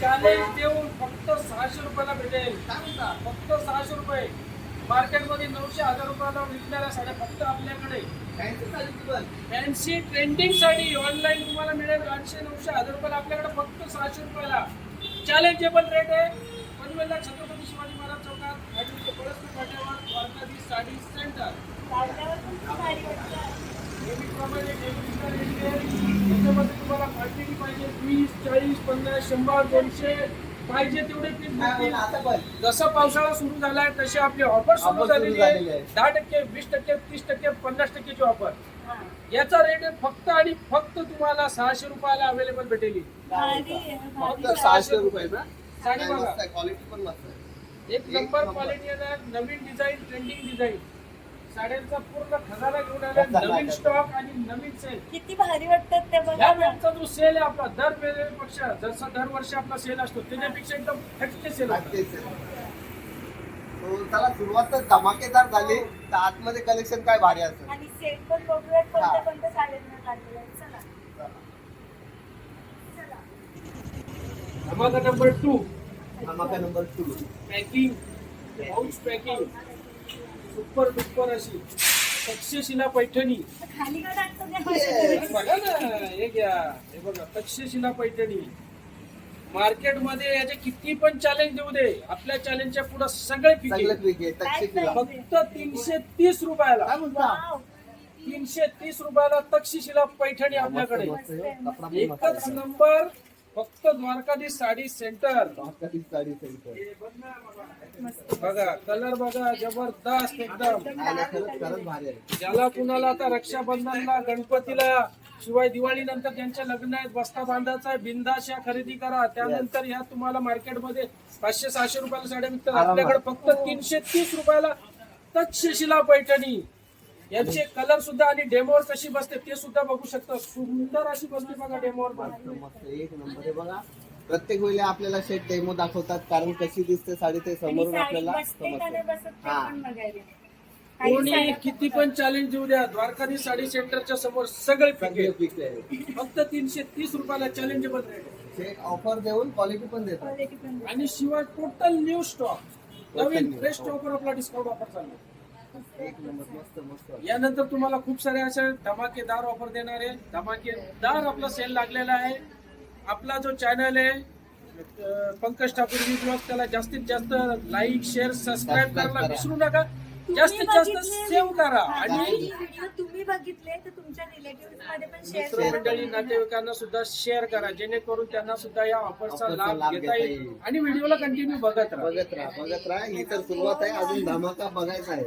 Challenge देऊन फक्त सहाशे रुपयाला भेटेल काय म्हणता फक्त सहाशे रुपये मार्केटमध्ये नऊशे हजार रुपयाला विकणाऱ्या साड्या फक्त आपल्याकडे फॅन्सी ट्रेंडिंग साडी ऑनलाईन तुम्हाला मिळेल आठशे नऊशे हजार रुपयाला आपल्याकडे फक्त सहाशे रुपयाला. चॅलेंजेबल रेट आहे. पनवेलला छत्रपती शिवाजी महाराज चौकात आणि पळसपूर फाट्यावर साडी सेंटर नेहमीप्रमाणे तुम्हाला क्वांटिटी पाहिजे वीस चाळीस पन्नास शंभर दोनशे पाहिजे तेवढे पीस जसं पावसाळा सुरू झालाय तशी आपली ऑफर सुरू झालेली आहे. दहा टक्के वीस टक्के तीस टक्के पन्नास टक्केची ऑफर याचा रेट फक्त आणि फक्त तुम्हाला सहाशे रुपयाला अवेलेबल भेटेल. फक्त सहाशे रुपये ना? साडी बघा क्वालिटी पण एक नंबर. क्वालिटी येणार नवीन डिझाईन ट्रेंडिंग डिझाईन साड्यांचा पूर्ण खजाना घेऊन आला नवीन. स्टॉक आणि नवीन सेल किती भारी वाटतात ते या बघा ना. वेळचा जो सेल आहे आपला दर वेळेपेक्षा जसा दरवर्षी आपला सेल असतो त्याच्यापेक्षा एकदम फटके सेल नक्कीच आहे. चला सुरुवात तर धमाकेदार झाली तर आतमध्ये कलेक्शन काय भारी असेल आणि सेट पण बघूयात कोणत्या हा. कोणत्या साड्यांना काढलेल्या आहेत. चला चला धमाका नंबर टू धमाका number two packing pouch packing super duper अशी. तक्षशिला पैठणी. खाली का टाकतो त्या Yes. बघा ना हे घ्या. हे बघा तक्षशिला पैठणी. मार्केटमध्ये याचे किती पण चॅलेंज देऊ दे. आपल्या चॅलेंजच्या पुढे सगळे पिके. आहे फक्त तीनशे तीस रुपयाला. तीनशे तीस रुपयाला तक्षशिला पैठणी आपल्याकडे. एकच. नंबर फक्त द्वारकाधीश साडी सेंटर. धमाकाची साडी सेंटर. बघा. कलर बघा जबरदस्त एकदम. ज्याला कुणाला आता रक्षाबंधनला गणपतीला शिवाय दिवाळी नंतर ज्यांच्या लग्न आहेत बस्ता बांधायचा आहे बिंदाशा खरेदी करा. त्यानंतर या तुम्हाला मार्केटमध्ये पाचशे सहाशे रुपयाला साड्या आरामात. आपल्याकडे फक्त तीनशे तीस रुपयाला तक्षशिला पैठणी. यांचे कलर सुद्धा आणि डेमोवर कशी बसते ते सुद्धा बघू शकता. सुंदर अशी बसते बघा डेमोवर एक नंबर आहे बघा. प्रत्येक वेळी आपल्याला शेट डेमो दाखवतात कारण कशी दिसते साडी ते समोरून आपल्याला समजतं. हा. कोणी किती पण चॅलेंज देऊ द्या. द्वारकाधी साडी सेंटरच्या समोर सगळे सगळे पिके पीक आहे फक्त तीनशे तीस रुपयाला चॅलेंजेबल रेट शेट ऑफर देऊन क्वालिटी पण देतात. आणि शिवाय टोटल न्यू स्टॉक नवीन new फ्रेश. स्टॉकवर आपला डिस्काउंट ऑफर चालू आहे. एक नंबर मस्त मस्त यानंतर तुम्हाला खूप सारे असे धमाकेदार ऑफर देणार आहे. धमाकेदार आपला सेल लागलेला आहे. आपला जो चॅनल आहे पंकज ठाकूर मी ब्लॉग त्याला जास्तीत जास्त लाईक शेअर सबस्क्राईब करायला करा. विसरू नका. तुम्ही जास्तीत जास्त सेव्ह करा. आणि तुम्ही बघितले तर तुमच्या रिलेटिव्हमध्ये पण शेअर मित्रमंडळी करा. नातेवाईकांना सुद्धा शेअर करा. जेणेकरून त्यांना सुद्धा या ऑफरचा लाभ लाभ घेता येईल. आणि व्हिडिओला कंटिन्यू बघत राहा. बघत राहा बघत राहा. ही तर सुरुवात आहे. अजून धमाका बघायचा आहे.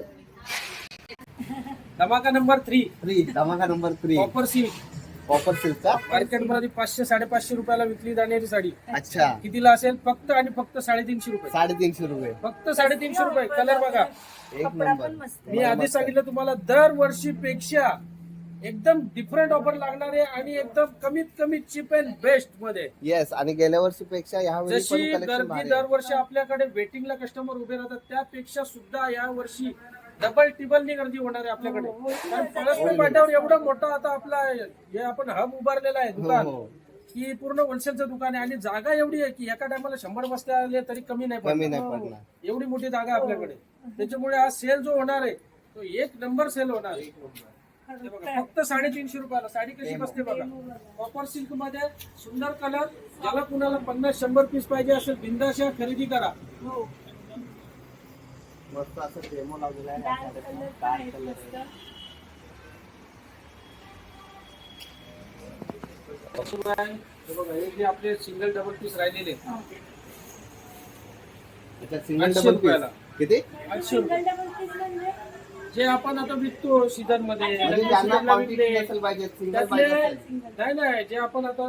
धमाका नंबर थ्री थ्री धमाका number three offer silk offer silk का मार्केटमध्ये पाचशे साडेपाचशे रुपयाला विकली जाणारी साडी. अच्छा. कितीला असेल? फक्त आणि फक्त साडेतीनशे रुपये. साडेतीनशे रुपये. फक्त साडेतीनशे रुपये. कलर बघा. एक नंबर. पण मस्त आहे. मी आधी सांगितलं तुम्हाला दरवर्षी पेक्षा एकदम डिफरंट ऑफर लागणार आहे आणि एकदम कमीत कमी चिप अँड बेस्टमध्ये. येस आणि गेल्या वर्षी पेक्षा पण जशी कलेक्शन गर्दी. दरवर्षी आपल्याकडे वेटिंगला कस्टमर उभे राहतात त्यापेक्षा सुद्धा या वर्षी डबल टिबलनी गर्दी होणार आहे आपल्याकडे. हो, हो. कारण पळसपूर पाट्यावर एवढं मोठं आता आपला हे आपण हब उभारलेला आहे हो, दुकान. हो. की पूर्ण होलसेलचं दुकान आहे आणि जागा एवढी आहे की एका टायमाला शंभर बसते आले तरी कमी नाही कमी पडणार. नाही पडणार. एवढी मोठी जागा आपल्याकडे. त्याच्यामुळे हा सेल जो होणार आहे तो एक नंबर सेल होणार आहे. हे बघा, फक्त साडेतीनशे रुपयाला. साडी कशी. बसते बघा. कॉपर सिल्कमध्ये सुंदर कलर ज्याला कुणाला पन्नास शंभर पीस पाहिजे असेल बिंदाशा खरेदी करा. हो. मस्त असं डेमो लावलेला आहे. कलर आहे. हे बघा हे जे आपले सिंगल डबल पीस राहिलेले. हा. सिंगल डबल रुपयाला. किती सिंगल डबल पीस म्हणजे जे आपण आता विकतो सीझनमध्ये म्हणजे म्हणजे लग्न सीझनला पाहिजे. नाही नाही जे आपण आता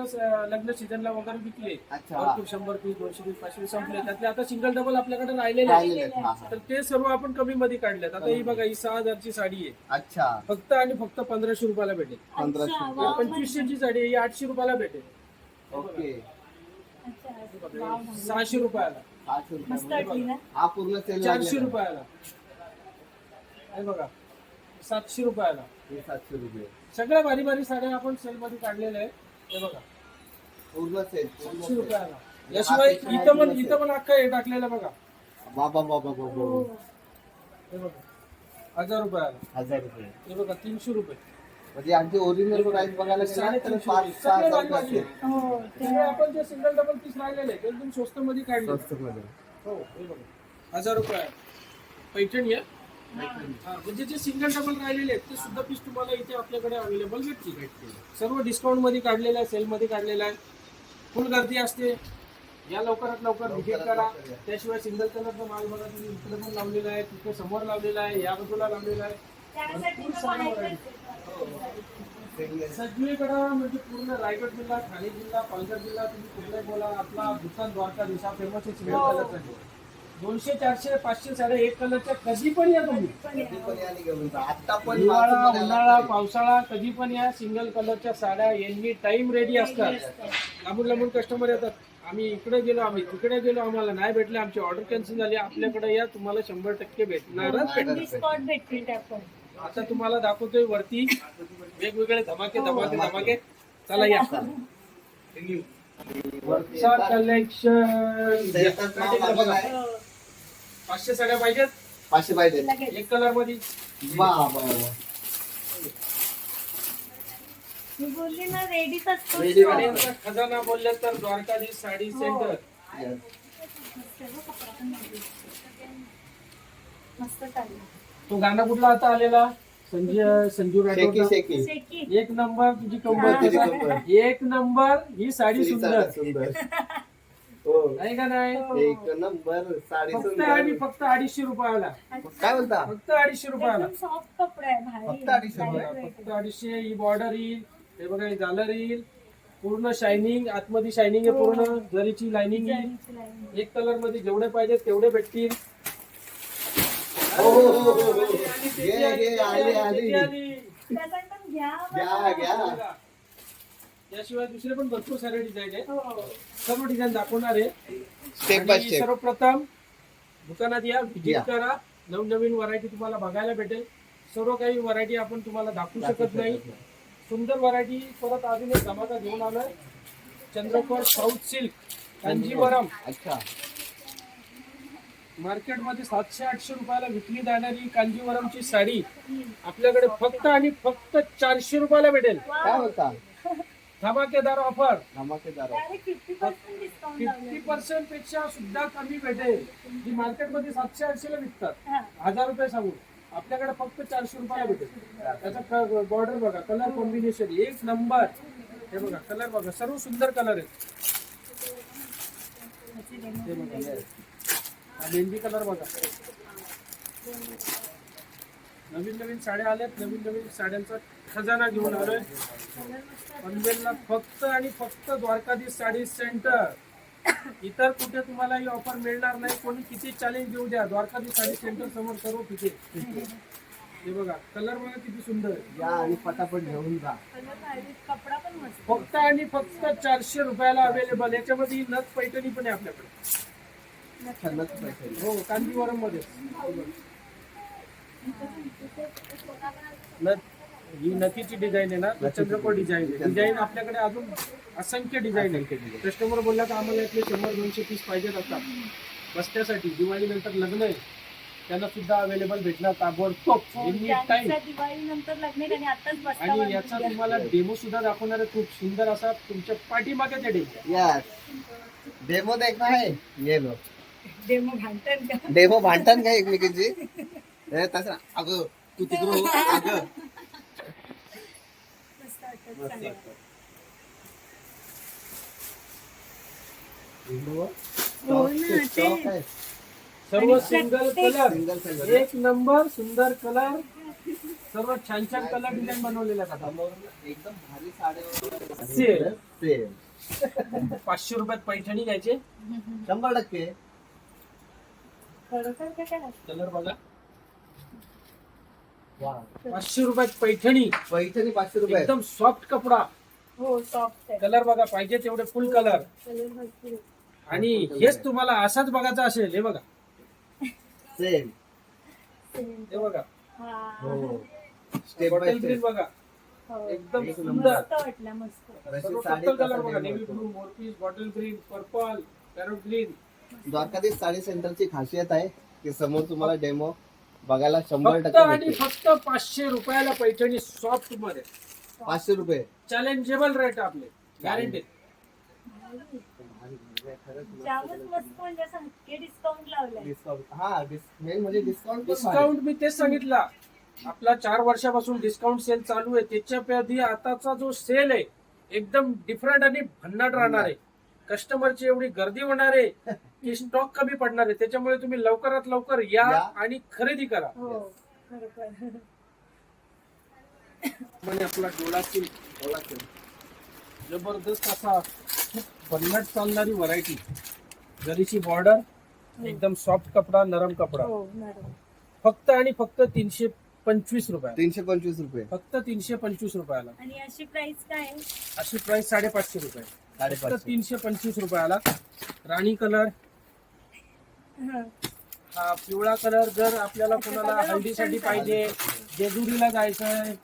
लग्न सीझनला वगैरे विकले. भरपूर शंभर पीस दोनशे पीस पाचशे पीस संपले त्यातले आता सिंगल डबल आपल्याकडे राहिलेले. तर ते सर्व आपण कमी मध्ये काढलेत. आता ही बघा ही सहा हजारची साडी आहे. अच्छा. फक्त आणि फक्त पंधराशे रुपयाला भेटेल. पंधराशे. वाव, पंचवीसशेची साडी आहे ही आठशे रुपयाला भेटेल. ओके. भारी. सहाशे रुपयाला. हा पूर्ण चारशे रुपयाला. हे बघा सातशे रुपयाला. हे सातशे रुपये. सगळ्या भारी भारी साड्या आपण सेल मध्ये काढलेल्या आहेत. हे बघा. पूर्ण सेल सातशे रुपयाला. याशिवाय इथं पण इथं पण अख्खं हे टाकलेलं बघा. बाबा बाबा बाबा. हे. बघा. हजार रुपयाला. हजार रुपये. हे बघा तीनशे रुपये. म्हणजे आमची ओरिजिनल प्राइस बघायला गेला तर साडेतीनशे पाच रुपये. सहा सगळे हजार भारी भारी रुपये आहे. हो सगळे आपण जे सिंगल डबल पीस राहिलेले ते एकदम स्वस्त मध्ये काढले स्वस्त मध्ये हो हे बघा. हजार रुपये. पैठणी आहे. हा, म्हणजे जे सिंगल डबल राहिलेले आहेत ते सुद्धा पीस तुम्हाला इथे आपल्याकडे अवेलेबल भेटतील. सर्व डिस्काउंटमध्ये काढलेलं आहे सेल मध्ये काढलेलं आहे. फुल गर्दी असते. या लवकरात लवकर विजिट करा. त्याशिवाय सिंगल कलरचा माल बघा तुम्ही इकडे पण लावलेला आहे तिथे समोर लावलेला आहे या बाजूला लावलेला आहे. सगळीकडं म्हणजे पूर्ण रायगड जिल्हा ठाणे जिल्हा पालघर जिल्हा तुम्ही कुठलाही बोला आपला दुकान द्वारका दिशा फेमस आहे सिंगल हो. दोनशे चारशे पाचशे साड्या एक कलरच्या कधी पण या तुम्ही. आता पण हिवाळा उन्हाळा. पावसाळा कधी पण या. सिंगल कलरच्या साड्या एनी टाइम रेडी असतात. लांबून लांबून कस्टमर येतात. आम्ही इकडे गेलो आम्ही तिकडे गेलो आम्हाला नाही भेटले. आमची ऑर्डर कॅन्सल झाली. आपल्याकडे या. तुम्हाला शंभर टक्के भेटणारच भेटणार पण आता तुम्हाला दाखवतोय वरती. वेगवेगळे धमाके धमाके धमाके. चला या. वरचा कलेक्शन त्याच्यात नाव लागलं आहे. हो. पाचशे साड्या पाहिजेत? पाचशे पाहिजे. लगेच एक कलरमध्ये. वा वा वा. मी बोलली ना रेडीच असतो Ready stock. साड्यांचा खजाना बोलले तर द्वारकाधीश साडी सेंटर. Yes. मस्त चाललं. तो गाणं कुठला आता आलेला? Sanjay Sanju shaky राठोडचा? Shaky shaky. एक नंबर तुझी कंबर तुझी कसा? कंबर. एक नंबर ही साडी साडी सुंदर. सुंदर. हो. आहे का नाही? एक नंबर साडी फक्त आणि फक्त अडीचशे रुपयाला. काय म्हणता फक्त अडीचशे रुपयाला. एकदम सॉफ्ट कपडा आहे भारी. फक्त अडीचशे रुपये. weight. फक्त अडीचशे ही बॉर्डर येईल. हे बघा ही झालर येईल पूर्ण शायनिंग आतमध्ये शायनिंग आहे पूर्ण. जरीची लाइनिंग येईल. जरीची. एक कलरमध्ये जेवढे पाहिजे तेवढे भेटतील. हो, हो, हो, हो, हो. आणि घे, घे, आली, आली. त्याचा पण घ्या घ्या. याशिवाय दुसरे पण भरपूर सारे डिझाईन आहेत. हो. सर्व डिझाईन दाखवणार आहे. स्टेप बाय आणि स्टेप सर्वप्रथम दुकानात या व्हिजिट. करा. नवनवीन व्हरायटी तुम्हाला बघायला भेटेल. सर्व काही व्हरायटी आपण तुम्हाला दाखवू शकत नाही. सुंदर व्हरायटी परत अजून एक धमाका घेऊन आलोय. चंद्रपूर साऊथ सिल्क कांजीवरम अच्छा. मार्केटमध्ये सातशे आठशे रुपयाला विकली जाणारी कांजीवरमची साडी आपल्याकडे फक्त आणि फक्त चारशे रुपयाला भेटेल. काय म्हणता धमाकेदार ऑफर. धमाकेदार Direct 50% discount फिफ्टी. पर्सेंटपेक्षा सुद्धा कमी भेटेल. जी मार्केटमध्ये सातशे आठशे ला विकतात. हजार रुपये सांगू. आपल्याकडे फक्त चारशे रुपयाला भेटेल. त्याचा बॉर्डर बघा कलर कॉम्बिनेशन एक नंबर हे बघा कलर बघा. सर्व सुंदर कलर आहेत. मेहंदी कलर बघा. नवीन नवीन साड्या आल्यात. नवीन नवीन साड्यांचा खजाना घेऊन आलोय. पनवेलला फक्त आणि फक्त द्वारकाधीश साडी सेंटर. इतर कुठे तुम्हाला ही ऑफर मिळणार नाही. कोणी किती चॅलेंज देऊ द्या. द्वारकाधीश साडी सेंटर समोर सर्व तिथे. हे बघा कलर बघा किती सुंदर आहे. या आणि पटापट घेऊन जा. Color भारी. कपडा पण मस्त फक्त आणि फक्त चारशे रुपयाला अवेलेबल याच्यामध्ये ही नथ पैठणी पण आहे आपल्याकडे. हो कांजीवरममध्ये नथ ही नथीची डिझाईन आहे ना चंद्रकोर डिझाईन आहे. डिझाईन आपल्याकडे अजून असंख्य डिझाईन आहे. कस्टमर बोलला तर आम्हाला इथले शंभर दोनशे पीस पाहिजेत असतात. बसण्यासाठी दिवाळी नंतर लग्न आहे. त्यांना सुद्धा अवेलेबल भेटणार ताबडतोब. टाइम लग्न आहे आणि आताच बसता आणि याचा तुम्हाला डेमो सुद्धा दाखवणार आहे. खूप सुंदर असा तुमच्या पाठीमागे ते डेमो यस डेमो देखना है ये लो डेमो भांडण का? डेमो भांडतात का एकमेकींची? ए, तसं अगं तू तिकडून हो, अगं मस्त वाटतं मस्त चांगलं. वाटतं. हो ना, ते-. सर्व सिंगल कलर. एक नंबर सुंदर कलर सर्व छान छान कलर डिझाईन. समोर एकदम भारी साड्या. सेल पाचशे रुपयात पैठणी घ्यायचे शंभर टक्के कलर बघा पाचशे रुपयात पैठणी. पैठणी पाचशे रुपये. एकदम सॉफ्ट कपडा. हो सॉफ्ट आहे. कलर बघा पाहिजे तेवढे फुल कलर आहे. आणि हेच तुम्हाला असाच बघायचा असेल हे बघा. सेल हे बघा. हा. हो. Bottle step. ग्रीन बघा. हो. एकदम एक सुंदर. पर्पल कलर बघा. Navy. Blue मोरपीस bottle green purple parrot green Dwarkadhish sari सेंटरची खासियत आहे की समोर तुम्हाला डेमो बघायला शंभर फक्त टक्के आणि भेटेल. फक्त पाचशे रुपयाला पैठणी सॉफ्टमध्ये. पाचशे रुपये. चॅलेंजेबल रेट आपले. गॅरंटी जामच मस्त म्हणजे डिस्काउंट लावलाय. डिस्काउंट हा मेन म्हणजे डिस्काउंट डिस्काउंट मी तेच सांगितला. आपला चार वर्षापासून डिस्काउंट सेल चालू आहे. त्याच्या आधी आताचा जो सेल आहे एकदम डिफरंट आणि भन्नाट राहणार आहे. कस्टमरची एवढी गर्दी होणार आहे की स्टॉक कमी पडणार आहे. त्याच्यामुळे तुम्ही लवकरात लवकर या या. आणि खरेदी करा. हो म्हणजे आपला डोळा सिल्क जबरदस्त असा खूप भन्नाट चालणारी व्हरायटी जरीची बॉर्डर एकदम सॉफ्ट कपडा नरम कपडा. हो मॅडम फक्त आणि फक्त तीनशे पंचवीस रुपये तीनशे पंचवीस रुपये. फक्त तीनशे पंचवीस रुपयाला. आणि अशी प्राइस काय? आहे अशी प्राइस साडेपाचशे रुपये. फक्त तीनशे पंचवीस रुपयाला. राणी कलर. हं. पिवळा कलर जर आपल्याला कोणाला हळदीसाठी पाहिजे जेजुरीला जायचं आहे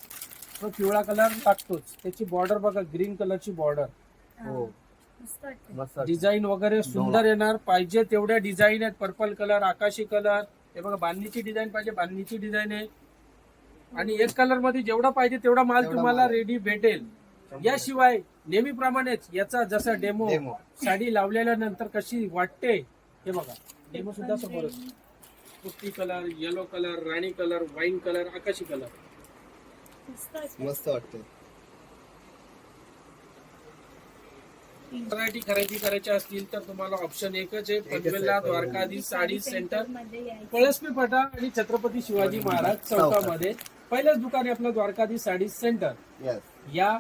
तो पिवळा कलर लागतोच त्याची बॉर्डर बघा ग्रीन कलरची बॉर्डर हो. डिझाईन वगैरे सुंदर येणार. पाहिजे तेवढ्या डिझाईन आहेत. पर्पल कलर आकाशी कलर. हे बघा बांधणीची डिझाईन पाहिजे बांधणीची डिझाईन आहे. आणि एक कलरमध्ये जेवढा पाहिजे तेवढा माल तुम्हाला. रेडी भेटेल. याशिवाय नेहमीप्रमाणेच याचा जसा डेमो. साडी लावलेल्या नंतर कशी वाटते हे बघा. डेमो सुद्धा समोरच कुट्टी कलर येलो कलर राणी कलर वाईन कलर आकाशी कलर मस्त वाटतं. मस्त वाटते व्हरायटी खरेदी करायच्या असतील तर तुम्हाला ऑप्शन एकच आहे. पनवेलला. द्वारकाधीश साडी सेंटर. पळसपी फाटा आणि छत्रपती शिवाजी महाराज चौकामध्ये. पहिल्याच दुकान आहे आपलं द्वारकाधीश साडी सेंटर येस या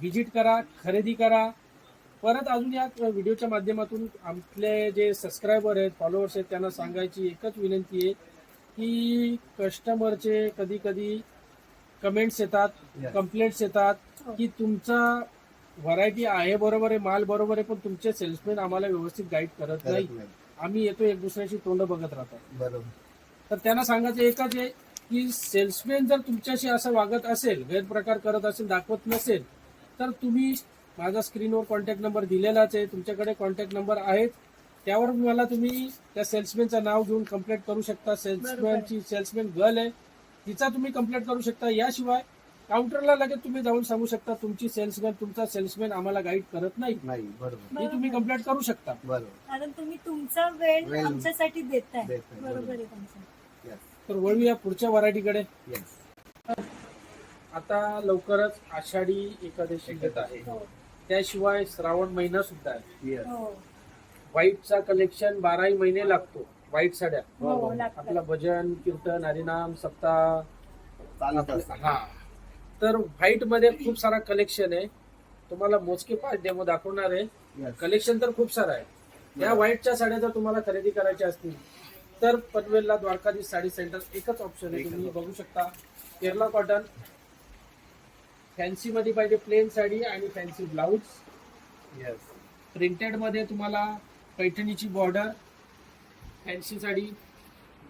व्हिजिट करा खरेदी करा. परत अजून या व्हिडिओच्या माध्यमातून आपले जे सबस्क्रायबर आहेत फॉलोअर्स आहेत त्यांना सांगायची एकच विनंती आहे की कस्टमरचे कधी कधी कमेंट्स येतात. कंप्लेंट्स येतात की तुमचा व्हरायटी आहे बरोबर आहे माल बरोबर आहे पण तुमचे सेल्समॅन आम्हाला व्यवस्थित गाईड करत नाही. आम्ही येतो एक दुसऱ्याची तोंड बघत राहतात बरोबर. तर त्यांना सांगायचं एकच आहे की सेल्समॅन जर तुमच्याशी असं वागत असेल गैरप्रकार करत असेल दाखवत नसेल तर तुम्ही माझा स्क्रीनवर कॉन्टॅक्ट नंबर दिलेलाच आहे. तुमच्याकडे कॉन्टॅक्ट नंबर आहेत. त्यावर मला तुम्ही त्या सेल्समॅनचं नाव घेऊन कंप्लेंट करू शकता. सेल्समॅनची सेल्समॅन गर्ल आहे. तिचा तुम्ही कंप्लेंट करू शकता. याशिवाय काउंटरला लगेच तुम्ही जाऊन सांगू शकता तुमची सेल्समॅन तुमचा सेल्समॅन आम्हाला गाईड करत नाही. नाही बरोबर. ही तुम्ही कंप्लेंट करू शकता. बरोबर. कारण तुम्ही तुमचा वेळ आमच्यासाठी देताय. देताय, बरोबर बरोबर. आहे तुमचं तर वळूया पुढच्या व्हरायटीकडे येस आता लवकरच आषाढी एकादशी येत आहे. हो. त्याशिवाय श्रावण महिना सुद्धा आहे. हो. व्हाईटचा कलेक्शन बाराही महिने लागतो व्हाईट साड्या. हो आपला भजन कीर्तन हरिनाम सप्ताह. चालत असतं. हा. तर व्हाईटमध्ये खूप सारा कलेक्शन आहे. तुम्हाला मोजके पाच डेमो दाखवणार आहे. कलेक्शन तर खूप सारं आहे. या व्हाईटच्या साड्या जर तुम्हाला खरेदी करायच्या असतील तर पनवेलला द्वारकाधीश साडी सेंटर एकच ऑप्शन आहे. तुम्ही. बघू शकता. केरला कॉटन फॅन्सी मध्ये पाहिजे प्लेन साडी आणि फॅन्सी ब्लाऊज येस प्रिंटेडमध्ये तुम्हाला पैठणीची बॉर्डर फॅन्सी साडी.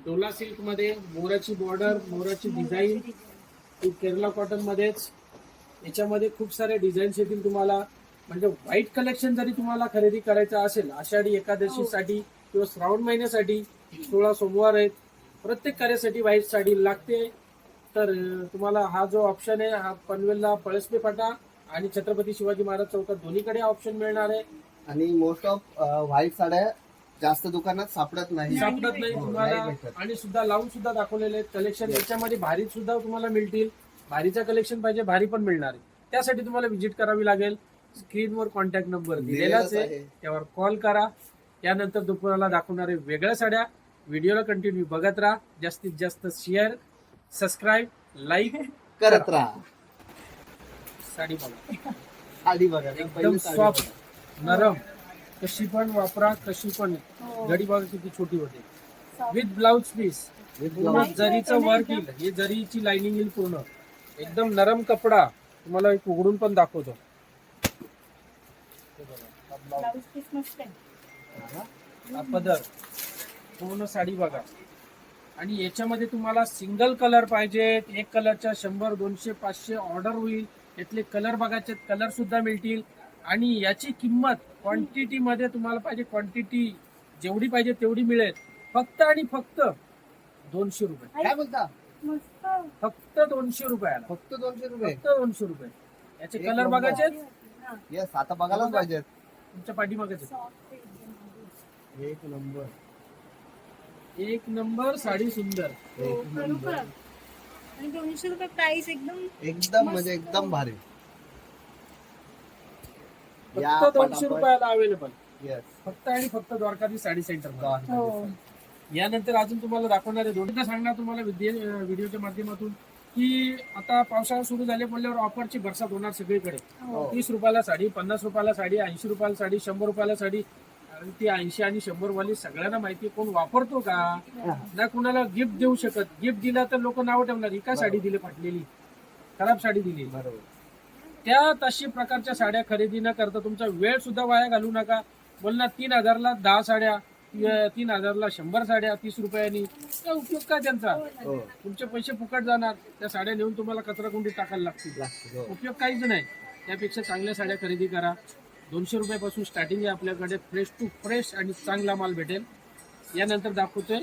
डोला सिल्कमध्ये मोराची बॉर्डर मोराची डिझाईन ती केरला कॉटन मध्येच. याच्यामध्ये खूप सारे डिझाईन्स येतील तुम्हाला. म्हणजे व्हाईट कलेक्शन जरी तुम्हाला खरेदी करायचं असेल आषाढी एकादशीसाठी किंवा श्रावण महिन्यासाठी सोळा सोमवार आहेत प्रत्येक कार्यासाठी व्हाईट साडी लागते. तर तुम्हाला हा जो ऑप्शन आहे हा पनवेलला पळसपे फाटा आणि छत्रपती शिवाजी महाराज चौकात दोन्हीकडे ऑप्शन मिळणार आहे. आणि मोस्ट ऑफ व्हाईट साड्या जास्त दुकानात सापडत नाही. सापडत नाही हो, तुम्हाला. आणि सुद्धा लावून सुद्धा दाखवलेले आहेत. कलेक्शन याच्यामध्ये भारी सुद्धा तुम्हाला मिळतील. भारीचा कलेक्शन पाहिजे भारी पण मिळणार आहे. त्यासाठी तुम्हाला व्हिजिट करावी लागेल. स्क्रीनवर कॉन्टॅक्ट नंबर दिलेलाच आहे. त्यावर कॉल करा. त्यानंतर तुम्हाला दाखवणारे वेगळ्या साड्या. व्हिडिओला कंटिन्यू बघत राहा. जास्तीत जास्त शेअर सबस्क्राईब लाईक करत राहा. साडी बघा. साडी बघा एकदम सॉफ्ट. नरम. कशी पण वापरा कशी पण. हो. घडी बघा किती छोटी होते. विथ ब्लाउज पीस जरीचं वर्क येईल हे जरीची लाइनिंग येईल पूर्ण. एकदम नरम कपडा. तुम्हाला एक उघडून पण दाखवतो. पदर. पूर्ण साडी बघा. आणि याच्यामध्ये तुम्हाला सिंगल कलर पाहिजे एक कलरच्या शंभर दोनशे पाचशे ऑर्डर होईल. यातले कलर बघायचे कलर सुद्धा मिळतील. आणि याची किंमत क्वांटिटी मध्ये तुम्हाला पाहिजे क्वांटिटी जेवढी पाहिजे तेवढी मिळेल. फक्त आणि फक्त दोनशे रुपये. काय बोलता? मस्त. फक्त दोनशे रुपयाला फक्त दोनशे रुपये? फक्त दोनशे रुपये. याचे कलर. बघायचे येस आता बघायलाच पाहिजे तुमच्या पाठीमागाचे एकदम. एक नंबर. एक नंबर साडी सुंदर. हो, एक नंबर खरोखर. आणि दोनशे रुपये प्राइस एकदम एकदम म्हणजे एकदम भारी. या फक्त दोनशे पटापट. रुपयाला अवेलेबल येस फक्त आणि फक्त द्वारकाधी साडी सेंटर हो. यानंतर अजून तुम्हाला दाखवणार आहे दोन्हीदा सांगणार तुम्हाला विद्ये- व्हिडिओच्या माध्यमातून की आता पावसाळा सुरू झाले म्हणल्यावर ऑफरची बरसात होणार सगळीकडे. हो. तीस रुपयाला साडी पन्नास रुपयाला साडी ऐंशी रुपयाला साडी शंभर रुपयाला साडी ती ऐंशी आणि शंभर वाली सगळ्यांना माहिती कोण वापरतो का? ना कुणाला गिफ्ट देऊ शकत. गिफ्ट दिला तर लोक नाव ठेवणार. ही का साडी दिली फाटलेली खराब साडी दिली. बरोबर. त्या तशी प्रकारच्या साड्या खरेदी न करता तुमचा वेळ सुद्धा वाया घालू नका. बोलणार तीन हजारला दहा साड्या तीन हजारला शंभर साड्या तीस रुपयांनी. काय उपयोग काय त्यांचा? हो. तुमचे पैसे फुकट जाणार. त्या साड्या नेऊन तुम्हाला कचरा कुंडीत टाकायला लागतील. लागते हो. उपयोग काहीच नाही. त्यापेक्षा चांगल्या साड्या खरेदी करा. दोनशे रुपयापासून स्टार्टिंग आहे आपल्याकडे. फ्रेश टू फ्रेश आणि चांगला माल भेटेल. यानंतर दाखवतोय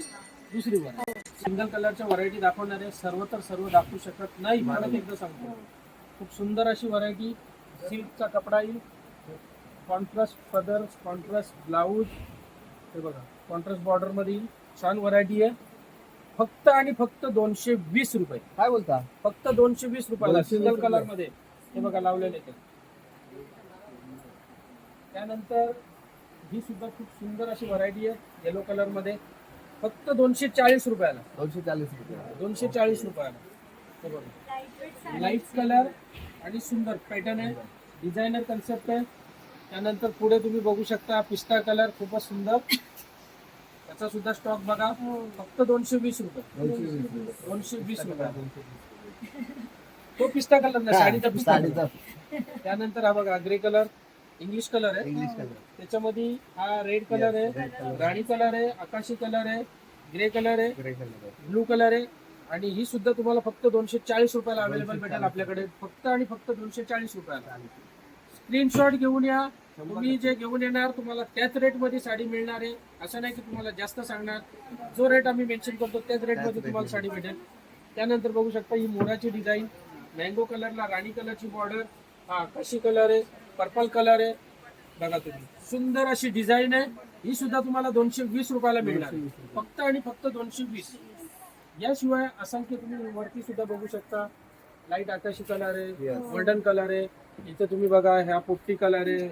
दुसरी व्हरायटी सिंगल कलरच्या व्हरायटी दाखवणार आहे. सर्व तर सर्व दाखवू शकत नाही मला एकदा सांगतो खूप सुंदर अशी व्हरायटी सिल्कचा कपडा येईल कॉन्ट्रास्ट पदर कॉन्ट्रास्ट ब्लाऊज हे बघा कॉन्ट्रास्ट बॉर्डरमध्ये येईल छान व्हरायटी आहे. फक्त आणि फक्त दोनशे वीस रुपये. काय बोलता? फक्त दोनशे वीस रुपयाला 220 सिंगल रुपये. कलरमध्ये. हे बघा लावलेले ते. त्यानंतर ही सुद्धा खूप सुंदर अशी व्हरायटी आहे येलो कलरमध्ये. फक्त दोनशे चाळीस रुपयाला. दोनशे चाळीस रुपये दोनशे चाळीस रुपयाला. बघा. लाइट कलर आणि सुंदर पॅटर्न आहे. डिझायनर कन्सेप्ट आहे. त्यानंतर पुढे तुम्ही बघू शकता पिस्ता कलर खूपच सुंदर. त्याचा सुद्धा स्टॉक बघा. फक्त दोनशे वीस रुपये. दोनशे वीस रुपये. तो पिस्ता कलर नाही साडीचा पिस्ता. त्यानंतर हा बघा ग्रे कलर इंग्लिश कलर आहे. इंग्लिश कलर त्याच्यामध्ये हा रेड कलर red आहे color. राणी कलर आहे आकाशी कलर आहे ग्रे कलर आहे ग्रे कलर ब्लू कलर आहे. आणि ही सुद्धा तुम्हाला फक्त दोनशे चाळीस रुपयाला अवेलेबल भेटेल आपल्याकडे. फक्त आणि फक्त दोनशे चाळीस रुपयाला. स्क्रीनशॉट घेऊन या. तुम्ही जे घेऊन येणार तुम्हाला त्याच रेटमध्ये साडी मिळणार आहे. असं नाही की तुम्हाला जास्त सांगणार. जो रेट आम्ही मेन्शन करतो त्याच रेटमध्ये rate तुम्हाला. साडी भेटेल. त्यानंतर बघू शकता ही मोराची डिझाईन मँगो कलरला राणी कलरची बॉर्डर हा कशी कलर आहे. पर्पल कलर आहे. बघा तुम्ही. सुंदर अशी डिझाईन आहे. ही सुद्धा तुम्हाला दोनशे वीस रुपयाला मिळणार. आहे. फक्त आणि फक्त दोनशे वीस. याशिवाय असंख्य तुम्ही वरती सुद्धा बघू शकता. लाइट आकाशी कलर आहे. गोल्डन कलर आहे. इथे तुम्ही बघा ह्या पोपटी कलर आहे.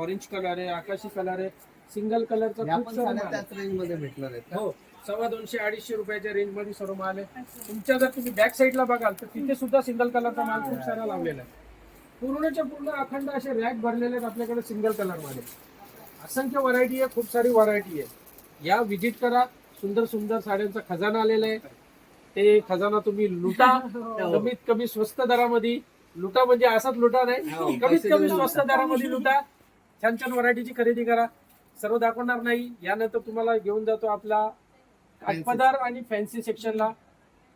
ऑरेंज कलर आहे. आकाशी कलर आहे. सिंगल कलरचा आहे. त्याच रेंजमध्ये भेटणार आहेत का? हो. सव्वा दोनशे अडीचशे रुपयाच्या रेंजमध्ये सर्व माल आहे. तुमच्या जर तुम्ही बॅक साईडला बघाल तर तिथे सुद्धा सिंगल कलरचा माल खूप सारा लावलेला आहे. पूर्णच्या पूर्ण अखंड असे रॅक भरलेले आहेत आपल्याकडे सिंगल कलरमध्ये. असंख्य व्हरायटी आहे खूप सारी व्हरायटी आहे. या विजिट करा सुंदर सुंदर साड्यांचा खजाना आलेला आहे. ते खजाना तुम्ही लुटा कमीत कमी स्वस्त दरामध्ये लुटा म्हणजे असाच लुटा हो, नाही कमीत पैसे कमी स्वस्त दरामध्ये लुटा. छान छान व्हरायटीची खरेदी करा. सर्व दाखवणार नाही. यानंतर तुम्हाला घेऊन जातो आपला काठपदार आणि फॅन्सी सेक्शनला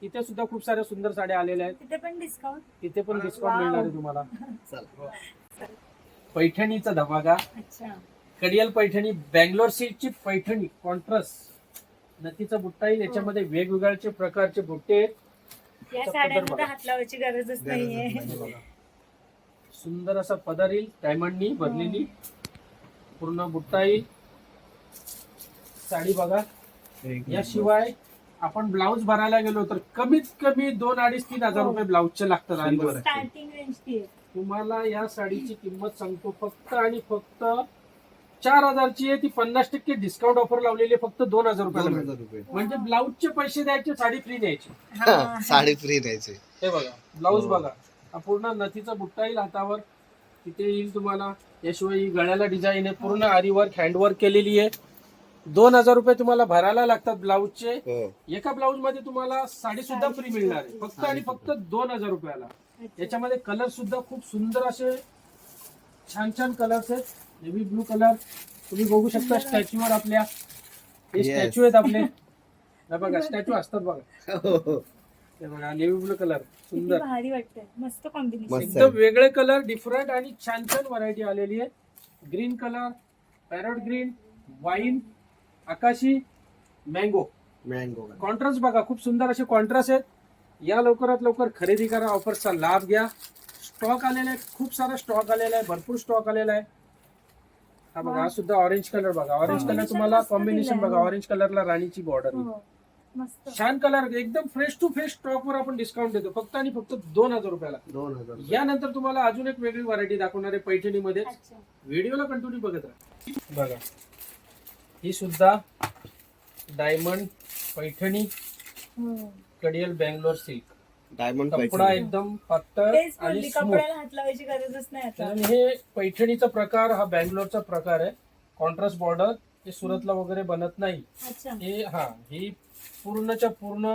तिथे सुद्धा खूप साऱ्या सुंदर साड्या आलेल्या आहेत. तिथे पण डिस्काउंट तिथे पण डिस्काउंट. मिळणार आहे तुम्हाला. चला. पैठणीचा धमाका अच्छा. कडियल पैठणी बँगलोर सिल्कची पैठणी कॉन्ट्रास्ट नथीचा बुट्टा येईल याच्यामध्ये वेगवेगळ्या प्रकारचे बुट्टे आहेत. या पदर साड्यांमध्ये बघा. हात लावायची गरजच नाहीये. हे बघा. सुंदर असा पदर येईल डायमंडनी भरलेली. पूर्ण बुट्टा येईल. साडी बघा. याशिवाय आपण ब्लाऊज भरायला गेलो तर कमीत कमी दोन अडीच तीन हजार रुपये ब्लाऊजचे लागतात आणि शंभर. स्टार्टिंग रेंज ती आहे. तुम्हाला या साडीची किंमत सांगतो फक्त आणि फक्त चार हजारची आहे ती पन्नास टक्के डिस्काउंट ऑफर लावलेली आहे फक्त दोन हजार रुपयाला दोन मिळते. हजार रुपये म्हणजे ब्लाऊजचे पैसे द्यायचे साडी फ्री द्यायची हा. साडी फ्री द्यायची हे बघा ब्लाऊज हो. बघा हा पूर्ण नथीचा बुट्टा येईल हातावर तिथे येईल तुम्हाला याशिवाय ही गळ्याला डिझाईन आहे पूर्ण आरीवर्क हँडवर्क केलेली आहे दोन हजार रुपये तुम्हाला भरायला लागतात ब्लाऊजचे. हो. एका ब्लाऊजमध्ये तुम्हाला साडी सुद्धा फ्री मिळणार आहे. फक्त आणि फक्त दोन हजार रुपयाला. याच्यामध्ये कलर सुद्धा खूप सुंदर असे छान छान कलर्स आहेत. नेव्ही ब्लू कलर तुम्ही बघू शकता स्टॅच्यूवर आपल्या. हे. स्टॅच्यू आहेत आपले. हे बघा स्टॅच्यू असतात बघा. हो, हो. बघा नेव्ही ब्लू कलर सुंदर. भारी वाटतंय. मस्त कॉम्बिनेशन मस्त. एकदम वेगळे कलर डिफरंट आणि छान छान व्हरायटी आलेली आहे. Green colour parrot green wine आकाशी मँगो मँगो कॉन्ट्रास्ट बघा खूप सुंदर असे कॉन्ट्रास्ट आहेत. या लवकरात लवकर खरेदी करा ऑफरचा लाभ घ्या. स्टॉक आलेला आहे खूप सारा स्टॉक आलेला आहे भरपूर स्टॉक आलेला आहे. हा बघा हा सुद्धा ऑरेंज कलर बघा. ऑरेंज कलर तुम्हाला कॉम्बिनेशन. बघा ऑरेंज कलरला राणीची बॉर्डर हो मस्त. छान कलर एकदम फ्रेश टू फ्रेश स्टॉक वर आपण डिस्काउंट देतो. फक्त आणि फक्त दोन हजार रुपयाला. दोन हजार यानंतर तुम्हाला अजून एक वेगळी व्हरायटी दाखवणार आहे पैठणीमध्ये. व्हिडिओला कंटिन्यू बघत राहा. बघा. ही सुद्धा डायमंड पैठणी हो कडियल बँगलोर सिल्क. डायमंड कपडा एकदम पातळ तेच आणि बोलली स्मूथ कपड्याला हात लावायची गरजच नाही आता. आणि हे पैठणीचा प्रकार हा बँगलोरचा प्रकार आहे. कॉन्ट्रास्ट बॉर्डर हे सुरतला वगैरे बनत नाही. अच्छा. हे हा ही पूर्णच्या पूर्ण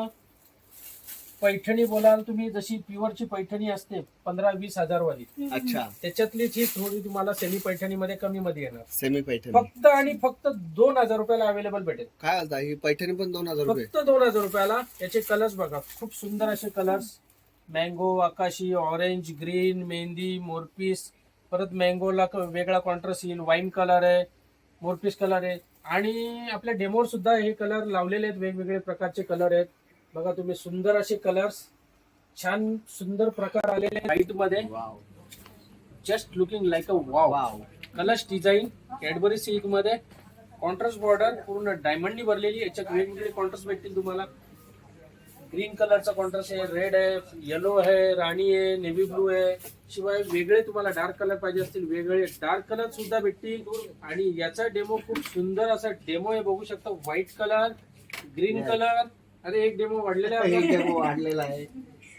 पैठणी बोलाल तुम्ही जशी प्युअरची पैठणी असते पंधरा वीस हजार वाली. अच्छा. त्याच्यातलीच ही थोडी तुम्हाला सेमी पैठणीमध्ये कमी मध्ये येणार. सेमी पैठणी. फक्त आणि फक्त दोन हजार रुपयाला अवेलेबल भेटेल. काय होता ही पैठणी पण दोन हजार रुपये. फक्त दोन हजार रुपयाला. याचे कलर्स बघा. खूप सुंदर असे कलर्स मँगो आकाशी ऑरेंज ग्रीन मेहंदी मोरपीस परत मँगोला क- वेगळा कॉन्ट्रास्ट येईल. वाईन कलर आहे. मोरपीस कलर आहे. आणि आपल्या डेमोर सुद्धा हे कलर लावलेले आहेत. वेगवेगळे प्रकारचे कलर आहेत. बघा तुम्ही सुंदर असे कलर्स छान सुंदर प्रकार आलेले व्हाईटमध्ये just looking like a wow colours design Cadbury सिल्कमध्ये कॉन्ट्रास्ट बॉर्डर पूर्ण डायमंडनी भरलेली याच्यात वेगवेगळे कॉन्ट्रास्ट भेटतील तुम्हाला. ग्रीन कलरचा कॉन्ट्रास्ट आहे रेड आहे येलो आहे राणी आहे नेव्ही ब्लू आहे. शिवाय वेगळे तुम्हाला डार्क कलर पाहिजे असतील वेगळे डार्क कलर सुद्धा भेटतील. आणि याचा डेमो खूप सुंदर असा डेमो आहे. बघू शकता व्हाईट कलर ग्रीन. कलर अरे एक डेमो वाढलेला आहे. डेमो वाढलेला आहे.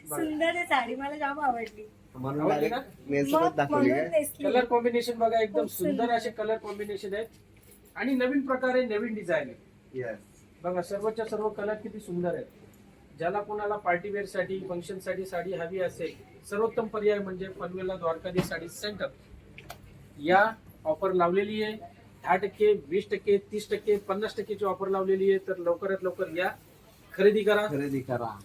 सुंदर आहे साडी मला जाम आवडली. म्हणून आवडली डायरेक्ट नेसोबत दाखवली म्हणून काय? नेसली. कलर कॉम्बिनेशन बघा एकदम खूप सुंदर. सुंदर. असे कलर कॉम्बिनेशन आहेत. आणि नवीन प्रकारे नवीन डिझाईन आहे येस बघा सर्वच्या सर्व कलर किती सुंदर आहेत. ज्याला कोणाला पार्टीवेअरसाठी फंक्शनसाठी साडी हवी असेल सर्वोत्तम पर्याय म्हणजे पनवेलला द्वारकाधी साडी सेंटर या ऑफर लावलेली आहे. दहा टक्के वीस टक्के तीस टक्के पन्नास टक्केची ऑफर लावलेली आहे. तर लवकरात लवकर या. खरेदी करा. खरेदी करा. आणि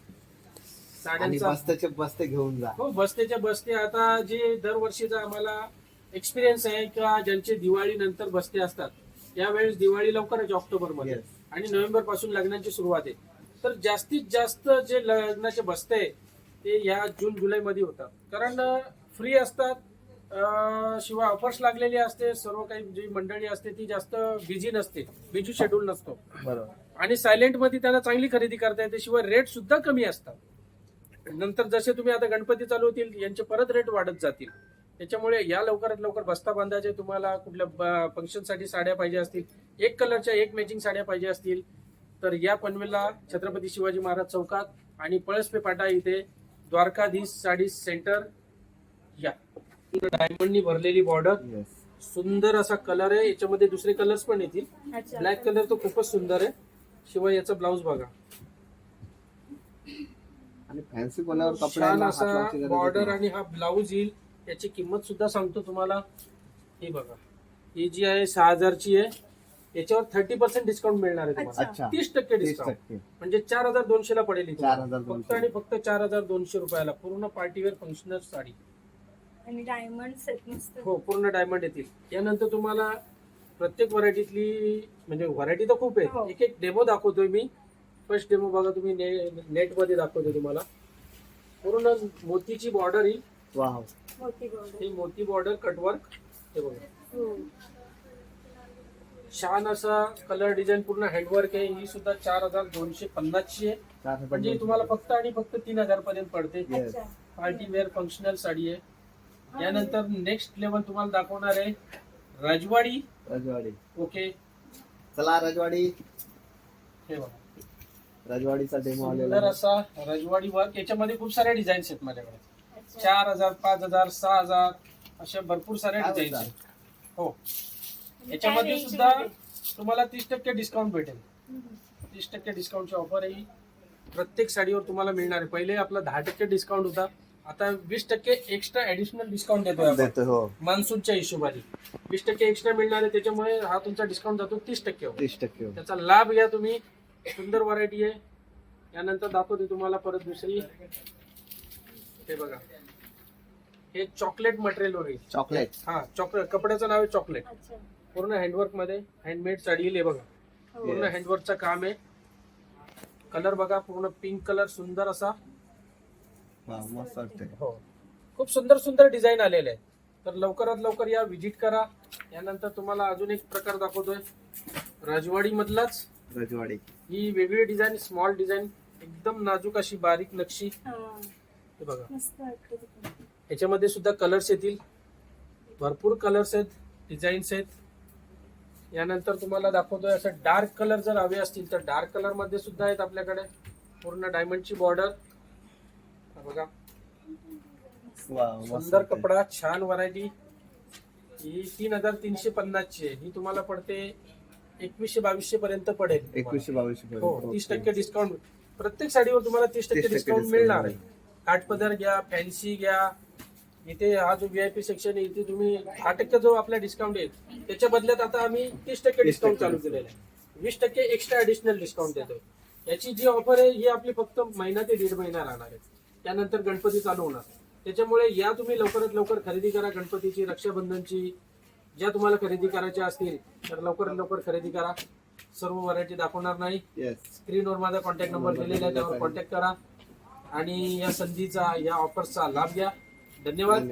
साड्यांचा बस्त्याचे बस्ते घेऊन जा. हो बसतेच्या बसते आता जे दरवर्षीचा आम्हाला एक्सपिरियन्स आहे का ज्यांचे दिवाळी नंतर बसते असतात यावेळेस दिवाळी लवकरच ऑक्टोबरमध्ये Yes. आणि नोव्हेंबरपासून लग्नाची सुरुवात आहे. तर जास्तीत जास्त जे लग्नाचे बसते आहे, ते या जून जुलै मध्ये होतात. कारण फ्री असतात. अं, शिवाय ऑफर्स लागलेली असते. सर्व काही जी मंडळी असते ती जास्त बिझी नसते. बिझी शेड्यूल नसतो. बरोबर. आणि सायलेंटमध्ये त्यांना चांगली खरेदी करता येते शिवाय रेट सुद्धा कमी असतात. नंतर जसे तुम्ही आता गणपती चालू होतील यांचे परत रेट वाढत जातील. त्याच्यामुळे या लवकरात लवकर बस्ता बांधायचे तुम्हाला कुठल्या फंक्शनसाठी साड्या पाहिजे असतील एक कलरच्या एक मॅचिंग साड्या पाहिजे असतील तर या पनवेलला छत्रपती शिवाजी महाराज चौकात आणि पळसपे पाटा इथे द्वारकाधीश साडी सेंटर या. डायमंडनी भरलेली बॉर्डर सुंदर असा कलर आहे. याच्यामध्ये दुसरे कलर्स पण येतील. ब्लॅक कलर तो खूपच सुंदर आहे. शिवाय याचा ब्लाऊज बघा. आणि फॅन्सी बोलावर छान असा बॉर्डर. आणि हा ब्लाऊज येईल याची किंमत सुद्धा सांगतो तुम्हाला. ही बघा. ही जी आहे सहा हजारची आहे. याच्यावर थर्टी पर्सेंट डिस्काउंट मिळणार आहे तुम्हाला. अच्छा. तीस टक्के डिस्काउंट म्हणजे चार हजार दोनशे ला पडेल ही तुम्हाला. 4,200. फक्त आणि फक्त चार हजार दोनशे रुपयाला. पूर्ण पार्टीवेअर फंक्शनल साडी. आणि डायमंड सेट मस्त. हो पूर्ण डायमंड येतील. यानंतर तुम्हाला प्रत्येक व्हरायटीतली म्हणजे व्हरायटी तर खूप हो. आहे एक एक डेमो दाखवतोय मी. फर्स्ट डेमो बघा तुम्ही नेटमध्ये दाखवतो तुम्हाला. पूर्ण मोतीची बॉर्डर ही. वाव. मोठी ही मोती बॉर्डर कटवर्क हे बघा. हो. छान असा कलर डिझाईन पूर्ण हँडवर्क आहे. ही सुद्धा चार हजार दोनशे पन्नासची आहे. चार हजार म्हणजे दोनशे. तुम्हाला फक्त आणि फक्त तीन हजार पर्यंत पडते. Yes. अच्छा. पार्टी वेअर फंक्शनल साडी आहे. यानंतर नेक्स्ट लेवल तुम्हाला दाखवणार आहे. राजवाडी. रजवाडी. ओके. चला रजवाडी. हे बघा. रजवाडीचा डेमो आलेला सुंदर. असा रजवाडी वर्क याच्यामध्ये खूप साऱ्या डिझाईन्स आहेत माझ्याकडे. अच्छा. चार हजार पाच हजार सहा हजार अशा भरपूर साऱ्या काय डिझाईन्स? आहेत. हो. याच्यामध्ये काय सुद्धा? तुम्हाला तीस टक्के डिस्काउंट भेटेल. तीस टक्के डिस्काउंटची ऑफर आहे. ही. प्रत्येक साडीवर तुम्हाला मिळणार आहे. पहिले आपला दहा टक्के डिस्काउंट होता. आता वीस टक्के एक्स्ट्रा ऍडिशनल डिस्काउंट देतोय आपण. देतो हो. मान्सूनच्या हिशोबाने. वीस टक्के एक्स्ट्रा मिळणार आहे त्याच्यामुळे हा तुमचा डिस्काउंट जातो तीस टक्के तीस टक्के हो. त्याचा लाभ घ्या तुम्ही. सुंदर व्हरायटी आहे. यानंतर दाखवते तुम्हाला परत दुसरी. हे बघा. हे चॉकलेट मटेरियल होईल चॉकलेट हा चॉकलेट कपड्याचं नाव आहे चॉकलेट अच्छा. पूर्ण हँडवर्कमध्ये. हँडमेड साडी आहे बघा. हो. पूर्ण. हँडवर्कचं काम आहे. कलर बघा पूर्ण पिंक कलर सुंदर असा. हा मस्त वाटतंय. हो. खूप सुंदर सुंदर डिझाईन आलेले आहे तर लवकरात लवकर या व्हिजिट करा. यानंतर तुम्हाला अजून एक प्रकार दाखवतोय. राजवाडी मधलाच रजवाडी. ही वेगळी डिझाईन स्मॉल डिझाईन एकदम नाजूक अशी बारीक नक्षी. हा. हे बघा. मस्त वाटतं ते पण. याच्यामध्ये सुद्धा कलर्स येतील. भरपूर कलर्स आहेत डिझाईन्स आहेत. यानंतर तुम्हाला दाखवतोय असं डार्क कलर जर हवे असतील तर डार्क कलरमध्ये सुद्धा आहेत आपल्याकडे. पूर्ण डायमंडची बॉर्डर सुंदर. कपडा छान व्हरायटी ही तीन हजार तीनशे पन्नासची आहे. ही तुम्हाला पडते एकवीसशे बावीसशे पर्यंत पडेल. एकवीसशे बावीसशे हो तीस टक्के डिस्काउंट प्रत्येक साडीवर तुम्हाला तीस 30% टक्के डिस्काउंट मिळणार आहे. काठपदर घ्या फॅन्सी घ्या. इथे हा जो व्हीआयपी सेक्शन आहे इथे तुम्ही दहा टक्के जो आपला डिस्काउंट आहे त्याच्या बदल्यात आता आम्ही तीस टक्के 30% डिस्काउंट चालू केलेलं आहे. वीस टक्के एक्स्ट्रा ऍडिशनल डिस्काउंट देतोय. याची जी ऑफर आहे ही आपली फक्त महिना ते दीड महिना राहणार आहे. त्यानंतर गणपती चालू होणार. त्याच्यामुळे या तुम्ही लवकरात लवकर खरेदी करा गणपतीची रक्षाबंधनची. ज्या तुम्हाला खरेदी करायच्या असतील तर लवकरात लवकर खरेदी करा. सर्व व्हरायटी दाखवणार नाही. स्क्रीनवर माझा कॉन्टॅक्ट नंबर दिलेला आहे त्यावर कॉन्टॅक्ट करा. आणि या संधीचा या ऑफर्सचा लाभ घ्या. धन्यवाद.